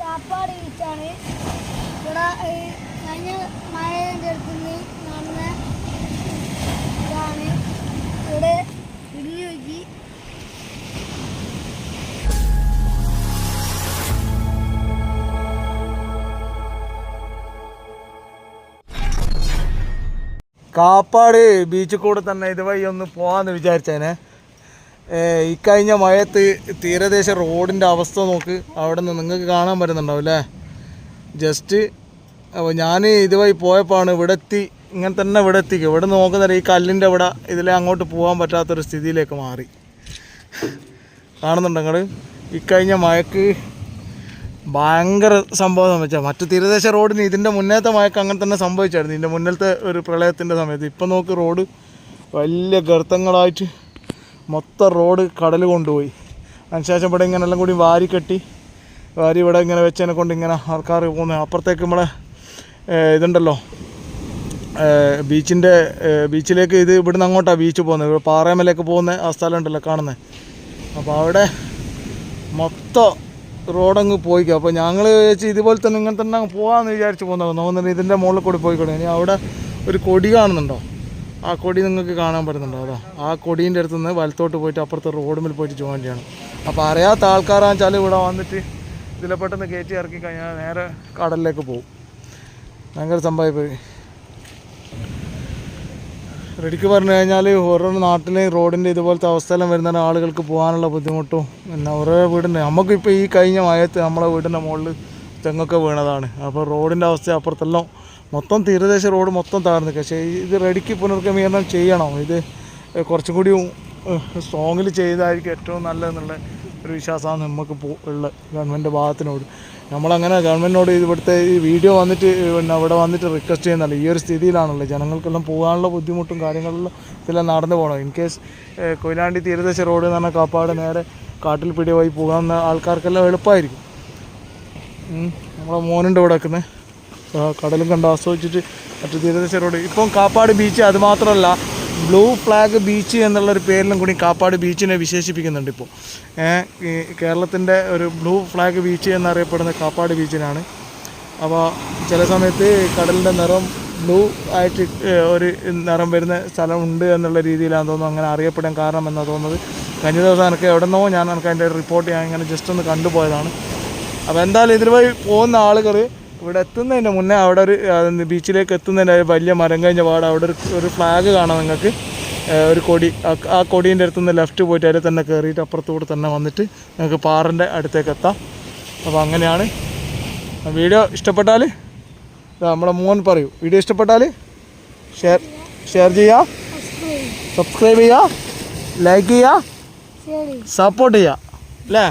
കാപ്പാട് ബീച്ചാണ് ഇതാണ് നോക്കി കാപ്പാട് ബീച്ചിൽ കൂടെ തന്നെ ഇതുവഴി ഒന്ന് പോവാന്ന് വിചാരിച്ചേനെ. ഈ കഴിഞ്ഞ മഴയത്ത് തീരദേശ റോഡിന്റെ അവസ്ഥ നോക്ക്. അവിടെ നിന്ന് നിങ്ങൾക്ക് കാണാൻ പറ്റുന്നുണ്ടാവും അല്ലേ ജസ്റ്റ് അപ്പോൾ ഞാൻ ഇതുവഴി പോയപ്പോഴാണ് ഇവിടെ എത്തി ഇങ്ങനെ തന്നെ ഇവിടെ എത്തിക്കും ഇവിടെ നോക്കുന്നേരം ഈ കല്ലിന്റെ ഇവിടെ ഇതിലെ അങ്ങോട്ട് പോകാൻ പറ്റാത്തൊരു സ്ഥിതിയിലേക്ക് മാറി. കാണുന്നുണ്ടോ നിങ്ങൾ ഇക്കഴിഞ്ഞ മഴക്ക് ഭയങ്കര സംഭവം സംഭവിച്ചാൽ മറ്റു തീരദേശ റോഡിന് ഇതിന്റെ മുന്നേത്തെ മഴക്ക് അങ്ങനെ തന്നെ സംഭവിച്ചായിരുന്നു. ഇതിന്റെ മുന്നിലത്തെ ഒരു പ്രളയത്തിന്റെ സമയത്ത്. ഇപ്പം നോക്ക് റോഡ് വലിയ ഗർത്തങ്ങളായിട്ട് മൊത്തം റോഡ് കടൽ കൊണ്ടുപോയി. അതിനുശേഷം ഇവിടെ ഇങ്ങനെ എല്ലാം കൂടി വാരി കെട്ടി വാരി ഇവിടെ ഇങ്ങനെ വെച്ചതിനെ കൊണ്ട് ഇങ്ങനെ ആൾക്കാർ പോകുന്നത് അപ്പുറത്തേക്ക് നമ്മളെ ഇതുണ്ടല്ലോ. ബീച്ചിന്റെ ബീച്ചിലേക്ക് ഇത് ഇവിടുന്ന് അങ്ങോട്ടാണ് ബീച്ച് പോകുന്നത്. ഇവിടെ പാറേമലേക്ക് പോകുന്ന ആ സ്ഥലം ഉണ്ടല്ലോ കാണുന്നത് അപ്പോൾ അവിടെ മൊത്തം റോഡങ്ങ് പോയിക്കും. അപ്പോൾ ഞങ്ങൾ വെച്ച് ഇതുപോലെ തന്നെ ഇങ്ങനെ തന്നെ അങ്ങ് പോകാമെന്ന് വിചാരിച്ച് പോകുന്നത്. നോക്കുന്നുണ്ട് ഇതിന്റെ മുകളിൽ കൂടി പോയിക്കോട്ടെ ഇനി അവിടെ ഒരു കൊടി കാണുന്നുണ്ടോ? ആ കൊടി നിങ്ങൾക്ക് കാണാൻ പറ്റുന്നുണ്ടോ. അതാ ആ കൊടീന്റെ അടുത്ത് നിന്ന് വലത്തോട്ട് പോയിട്ട് അപ്പുറത്തെ റോഡുമിൽ പോയിട്ട് ജോയിൻ ചെയ്യണം. അപ്പോൾ അറിയാത്ത ആൾക്കാരാണെന്ന് വെച്ചാൽ ഇവിടെ വന്നിട്ട് ഇതിലെ പെട്ടെന്ന് കയറ്റി ഇറക്കി കഴിഞ്ഞാൽ നേരെ കടലിലേക്ക് പോകും. ഭയങ്കര സംഭവമായി പോയി. റെഡിക്ക് പറഞ്ഞു കഴിഞ്ഞാൽ ഓരോ നാട്ടിലെ റോഡിന്റെ ഇതുപോലത്തെ അവസ്ഥയെല്ലാം വരുന്ന ആളുകൾക്ക് പോകാനുള്ള ബുദ്ധിമുട്ടും പിന്നെ ഓരോ വീടിന്റെ നമുക്കിപ്പോൾ ഈ കഴിഞ്ഞ മഴയത്ത് നമ്മളെ വീടിന്റെ മുകളിൽ തെങ്ങൊക്കെ വീണതാണ്. അപ്പോൾ റോഡിന്റെ അവസ്ഥ അപ്പുറത്തെല്ലാം മൊത്തം തീരദേശ റോഡ് മൊത്തം താഴ്ന്നു പക്ഷേ ഇത് റെഡിക്ക് പുനർക്രമീകരണം ചെയ്യണം. ഇത് കുറച്ചും കൂടി സ്ട്രോങ്ങിൽ ചെയ്തായിരിക്കും ഏറ്റവും നല്ലതെന്നുള്ള ഒരു വിശ്വാസമാണ് നമുക്ക് പോ ഉള്ള ഗവൺമെന്റ് ഭാഗത്തിനോട്. നമ്മളങ്ങനെ ഗവൺമെന്റിനോട് ഇവിടുത്തെ ഈ വീഡിയോ വന്നിട്ട് പിന്നെ അവിടെ വന്നിട്ട് റിക്വസ്റ്റ് ചെയ്യുന്നല്ല ഈ ഒരു സ്ഥിതിയിലാണല്ലോ ജനങ്ങൾക്കെല്ലാം പോകാനുള്ള ബുദ്ധിമുട്ടും കാര്യങ്ങളിലും ഇതെല്ലാം നടന്നു പോകണം. ഇൻ കേസ് കൊയിലാണ്ടി തീരദേശ റോഡ് എന്ന് പറഞ്ഞാൽ കാപ്പാട് നേരെ കാട്ടിൽ പിടി പോയി ആൾക്കാർക്കെല്ലാം എളുപ്പമായിരിക്കും. നമ്മളെ മോനുണ്ട് ഇവിടെ വെക്കുന്നത് കടലും കണ്ട് ആസ്വദിച്ചിട്ട് മറ്റു തീരദേശരോട് ഇപ്പം കാപ്പാട് ബീച്ച് അതുമാത്രമല്ല ബ്ലൂ ഫ്ലാഗ് ബീച്ച് എന്നുള്ളൊരു പേരിലും കൂടി കാപ്പാട് ബീച്ചിനെ വിശേഷിപ്പിക്കുന്നുണ്ട് ഇപ്പോൾ കേരളത്തിന്റെ ഒരു ബ്ലൂ ഫ്ലാഗ് ബീച്ച് എന്നറിയപ്പെടുന്ന കാപ്പാട് ബീച്ചിനാണ് അപ്പോൾ ചില സമയത്ത് കടലിന്റെ നിറം ബ്ലൂ ആയിട്ട് ഒരു നിറം വരുന്ന സ്ഥലമുണ്ട് എന്നുള്ള രീതിയിലാണ് തോന്നുന്നു അങ്ങനെ അറിയപ്പെടാൻ കാരണം എന്നാണ് തോന്നുന്നത്. കഴിഞ്ഞ ദിവസം എനിക്ക് എവിടെ നിന്നോ ഞാൻ എനിക്ക് അതിന്റെ റിപ്പോർട്ട് ഞാൻ ഇങ്ങനെ ജസ്റ്റ് ഒന്ന് കണ്ടുപോയതാണ്. അപ്പോൾ എന്തായാലും ഇതുവഴി പോകുന്ന ആളുകൾ ഇവിടെ എത്തുന്നതിന്റെ മുന്നേ അവിടെ ഒരു ബീച്ചിലേക്ക് എത്തുന്നതിന്റെ വലിയ മരം കഴിഞ്ഞ പാട് അവിടെ ഒരു ഒരു ഫ്ലാഗ് കാണാം നിങ്ങൾക്ക്. ഒരു കൊടി ആ- കൊടീന്റെ അടുത്തുനിന്ന് ലെഫ്റ്റ് പോയിട്ട് അതിൽ തന്നെ കയറിയിട്ട് അപ്പുറത്തൂടെ തന്നെ വന്നിട്ട് നിങ്ങൾക്ക് പാറിന്റെ അടുത്തേക്ക് എത്താം. അപ്പോൾ അങ്ങനെയാണ്. വീഡിയോ ഇഷ്ടപ്പെട്ടാൽ നമ്മളെ മോൻ പറയൂ. വീഡിയോ ഇഷ്ടപ്പെട്ടാൽ ഷെയർ ഷെയർ ചെയ്യുക സബ്സ്ക്രൈബ് ചെയ്യുക ലൈക്ക് ചെയ്യുക സപ്പോർട്ട് ചെയ്യുക അല്ലേ?